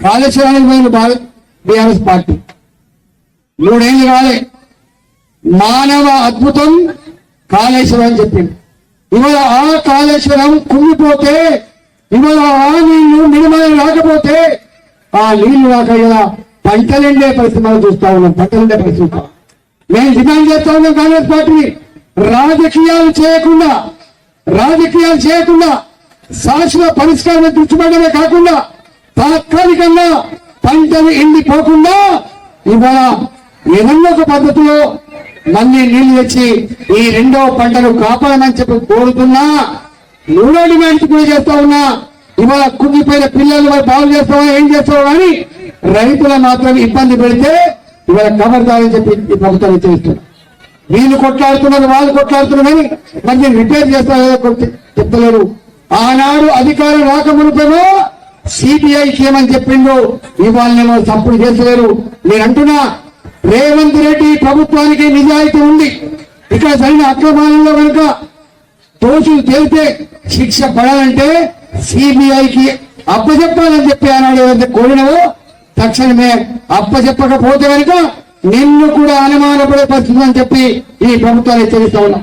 కాళేశ్వరానికి పోయింది Bharat BRS party. మూడేళ్ళు కాలే. మానవ అద్భుతం కాళేశ్వరం అని చెప్పింది ఇవాళ ఆ కాళేశ్వరం కుంగిపోతే ఇవాళ ఆ నీళ్ళు నిర్మాణం రాకపోతే ఆ నీళ్ళు రాక ఇలా పంటలుండే పరిస్థితి మనం చూస్తా ఉన్నాం పంటలుండే పరిస్థితి మేము డిమాండ్ చేస్తా ఉన్నాం కాంగ్రెస్ పార్టీని. రాజకీయాలు చేయకుండా రాజకీయాలు చేయకుండా శాశ్వత పరిష్కారం దృష్టిపడమే కాకుండా తాత్కాలిక తాత్కాలికంగా పంటలు ఎండిపోకుండా ఇవాళ ఏదన్నా ఒక పద్ధతిలో మళ్ళీ నీళ్ళు తెచ్చి ఈ రెండో పంటను కాపాడమని చెప్పి కోరుతున్నా. మూడో డిమాండ్ కూడా చేస్తా ఉన్నా. ఇవాళ కుంగిపోయిన పిల్లలు మరి బాగు చేస్తావా ఏం చేస్తావా అని రైతుల మాత్రం ఇబ్బంది పెడితే ఇవాళ కబర్దారని చెప్పి ఈ ప్రభుత్వం హెచ్చరిస్తున్నారు వీళ్ళు కొట్లాడుతున్నారు వాళ్ళు కొట్లాడుతున్నారు కానీ మరి రిపేర్ చేస్తారో చెప్తలేరు. ఆనాడు అధికారం రాకమునిపేమో సిబిఐకి ఏమని చెప్పిండు ఇవాళనేమో తప్పుడు చేసలేరు నేను అంటున్నా రేవంత్ రెడ్డి ప్రభుత్వానికి నిజాయితీ ఉంది. ఇక్కడ జరిగిన అక్రమాలలో కనుక దోషులు తేలితే శిక్ష పడాలంటే సిబిఐకి అప్పచెప్పాలని చెప్పి ఆనాడు ఏదైతే కోరినవో తక్షణమే అప్పచెప్పకపోతే కనుక నిన్ను కూడా అనుమానపడే పరిస్థితి అని చెప్పి ఈ ప్రభుత్వాన్ని హెచ్చరిస్తా ఉన్నాం.